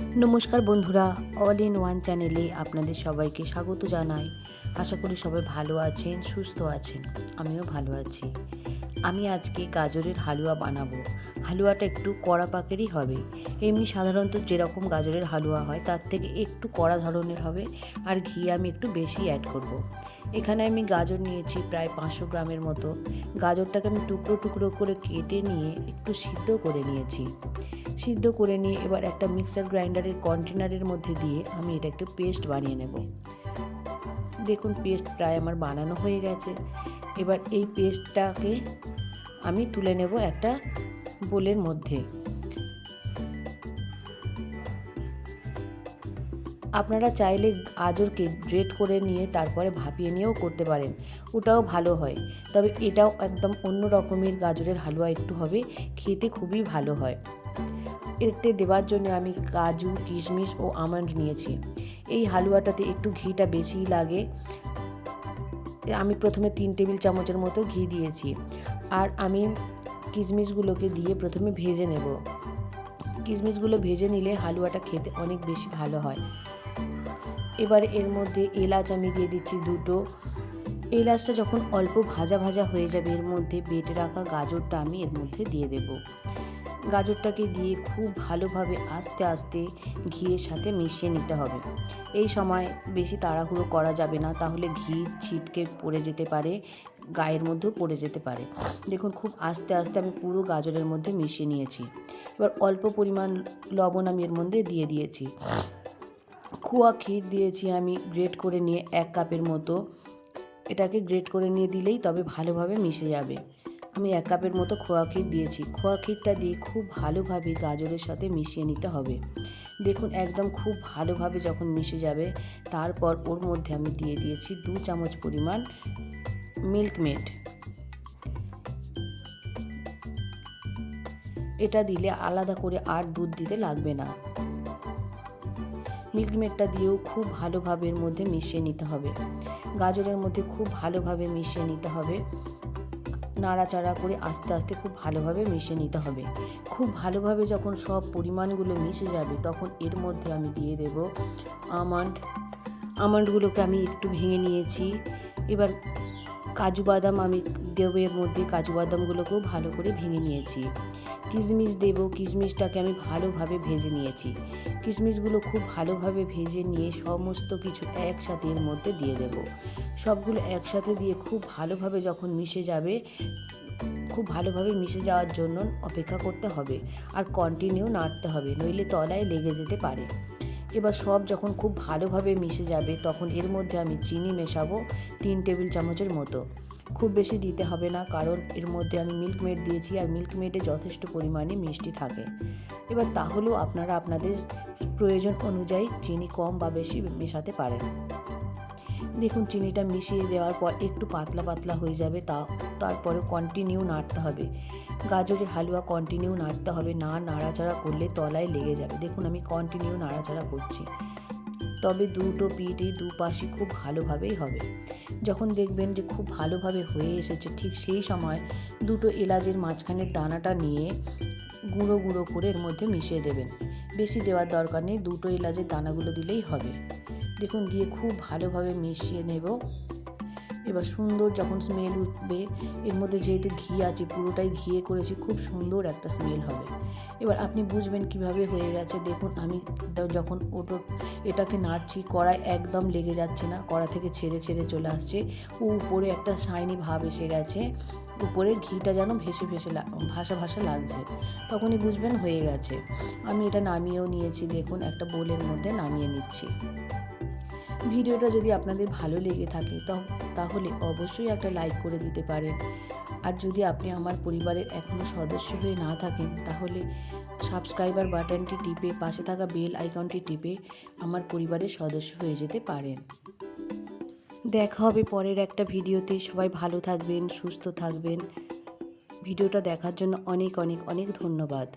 নমস্কার বন্ধুরা all in one চ্যানেলে আপনাদের সবাইকে স্বাগত জানাই। আশা করি সবাই ভালো আছেন, সুস্থ আছেন। আমিও ভালো আছি। আমি আজকে গাজরের হালুয়া বানাবো। হালুয়াটা একটু কড়া পাকেরই হবে। এমনি সাধারণত যেরকম গাজরের হালুয়া হয়, তার থেকে একটু কড়া ধরনের হবে। আর ঘি আমি একটু বেশি অ্যাড করব। এখানে আমি গাজর নিয়েছি প্রায় পাঁচশো গ্রামের মতো। গাজরটাকে আমি টুকরো টুকরো করে কেটে নিয়ে একটু সিদ্ধ করে নিয়েছি। সিদ্ধ করে নিয়ে এবার একটা মিক্সার গ্রাইন্ডারের কন্টেনারের মধ্যে দিয়ে আমি এটা একটু পেস্ট বানিয়ে নেব। দেখুন পেস্ট প্রায় আমার বানানো হয়ে গেছে। এবার এই পেস্টটাকে আমি তুলে নেব একটা বোলের মধ্যে। আপনারা চাইলে গাজরকে গ্রেট করে নিয়ে তারপরে ভাপিয়ে নিয়েও করতে পারেন। ওটাও ভালো হয়। তবে এটাও একদম অন্য রকমের গাজরের হালুয়া একটু হবে, খেতে খুবই ভালো হয়। এতে দেওয়ার জন্য আমি কাজু, কিশমিশ ও আমন্ড নিয়েছি। এই হালুয়াটাতে একটু ঘিটা বেশিই লাগে। আমি প্রথমে তিন টেবিল চামচের মতো ঘি দিয়েছি। আর আমি কিশমিশগুলোকে দিয়ে প্রথমে ভেজে নেব। কিশমিশগুলো ভেজে নিলে হালুয়াটা খেতে অনেক বেশি ভালো হয়। এবার এর মধ্যে এলাচ আমি দিয়ে দিচ্ছি দুটো। এলাচটা যখন অল্প ভাজা ভাজা হয়ে যাবে, এর মধ্যে বেটে রাখা গাজরটা আমি এর মধ্যে দিয়ে দেব। গাজরটাকে দিয়ে খুব ভালোভাবে আস্তে আস্তে ঘিয়ের সাথে মিশিয়ে নিতে হবে। এই সময় বেশি তাড়াহুড়ো করা যাবে না, তাহলে ঘি ছিটকে পড়ে যেতে পারে, গায়ের মধ্যেও পড়ে যেতে পারে। দেখুন, খুব আস্তে আস্তে আমি পুরো গাজরের মধ্যে মিশিয়ে নিয়েছি। এবার অল্প পরিমাণ লবণ আমি এর মধ্যে দিয়ে দিয়েছি। খোয়া ক্ষীর দিয়েছি আমি গ্রেট করে নিয়ে এক কাপের মতো। এটাকে গ্রেট করে নিয়ে দিলেই তবে ভালোভাবে মিশে যাবে। আমি এক কাপের মতো খোয়া ক্ষীর দিয়েছি। খোয়া ক্ষীরটা দিয়ে খুব ভালোভাবে গাজরের সাথে মিশিয়ে নিতে হবে। দেখুন, একদম খুব ভালোভাবে যখন মিশে যাবে, তারপর ওর মধ্যে আমি দিয়ে দিয়েছি দু চামচ পরিমাণ মিল্ক মেড। এটা দিলে আলাদা করে আর দুধ দিতে লাগবে না। মিল্ক মেডটা দিয়েও খুব ভালোভাবে এর মধ্যে মিশিয়ে নিতে হবে। গাজরের মধ্যে খুব ভালোভাবে মিশিয়ে নিতে হবে। নাড়াচাড়া করে আস্তে আস্তে খুব ভালোভাবে মিশিয়ে নিতে হবে। খুব ভালোভাবে যখন সব পরিমাণগুলো মিশে যাবে, তখন এর মধ্যে আমি দিয়ে দেব আমন্ড। আমন্ডগুলোকে আমি একটু ভেঙে নিয়েছি। এবার কাজু বাদাম আমি দেবো এর মধ্যে কাজু বাদামগুলোকেও ভালো করে ভেঙে নিয়েছি। কিশমিশ দেব, কিশমিশটাকে আমি ভালোভাবে ভেজে নিয়েছি। কিশমিশগুলো খুব ভালোভাবে ভেজে নিয়ে সমস্ত কিছু একসাথে এর মধ্যে দিয়ে দেব। সবগুলো একসাথে দিয়ে খুব ভালোভাবে যখন মিশে যাবে, খুব ভালোভাবে মিশে যাওয়ার জন্য অপেক্ষা করতে হবে। আর কন্টিনিউ নাড়তে হবে, নইলে তলায় লেগে যেতে পারে। এবার সব যখন খুব ভালোভাবে মিশে যাবে, তখন এর মধ্যে আমি চিনি মেশাবো তিন টেবিল চামচের মতো। খুব বেশি দিতে হবে না, কারণ এর মধ্যে আমি মিল্ক মেড দিয়েছি আর মিল্ক মেডে যথেষ্ট পরিমাণে মিষ্টি থাকে। এবার তাহলেও আপনারা আপনাদের প্রয়োজন অনুযায়ী চিনি কম বা বেশি মেশাতে পারেন। দেখুন, চিনিটা মিশিয়ে দেওয়ার পর একটু পাতলা পাতলা হয়ে যাবে, তা তারপরে কন্টিনিউ নাড়তে হবে। গাজরের হালুয়া কন্টিনিউ নাড়তে হবে, না নাড়াচাড়া করলে তলায় লেগে যাবে। দেখুন, আমি কন্টিনিউ নাড়াচাড়া করছি। তবে দুটো পিঠই দুপাশই খুব ভালোভাবেই হবে। যখন দেখবেন যে খুব ভালোভাবে হয়ে এসেছে, ঠিক সেই সময় দুটো এলাচের মাঝখানের দানাটা নিয়ে গুঁড়ো গুঁড়ো করে এর মধ্যে মিশিয়ে দেবেন। বেশি দেওয়ার দরকার নেই, দুটো এলাচের দানাগুলো দিলেই হবে। দেখুন, দিয়ে খুব ভালোভাবে মিশিয়ে নেব। এবার সুন্দর যখন স্মেল উঠবে, এর মধ্যে যেহেতু ঘি আছে, পুরোটাই ঘিয়ে করেছি, খুব সুন্দর একটা স্মেল হবে। এবার আপনি বুঝবেন কীভাবে হয়ে গেছে। দেখুন, আমি যখন ওটো, এটাকে নাড়ছি, কড়াই একদম লেগে যাচ্ছে না, কড়া থেকে ছেড়ে ছেড়ে চলে আসছে ও উপরে একটা শাইনি ভাব এসে গেছে, উপরে ঘিটা যেন ভেসে ভেসে ভাসা ভাসা লাগছে, তখনই বুঝবেন হয়ে গেছে। আমি এটা নামিয়েও নিয়েছি, দেখুন, একটা বোলের মধ্যে নামিয়ে নিচ্ছি। ভিডিওটা যদি আপনাদের ভালো লেগে থাকে তাহলে অবশ্যই একটা লাইক করে দিতে পারেন। আর যদি আপনি আমার পরিবারের এখনও সদস্য হয়ে না থাকেন, তাহলে সাবস্ক্রাইবার বাটনটি টিপে, পাশে থাকা বেল আইকনটি টিপে আমার পরিবারের সদস্য হয়ে যেতে পারেন। দেখা হবে পরের একটা ভিডিওতে। সবাই ভালো থাকবেন, সুস্থ থাকবেন। ভিডিওটা দেখার জন্য অনেক অনেক অনেক ধন্যবাদ।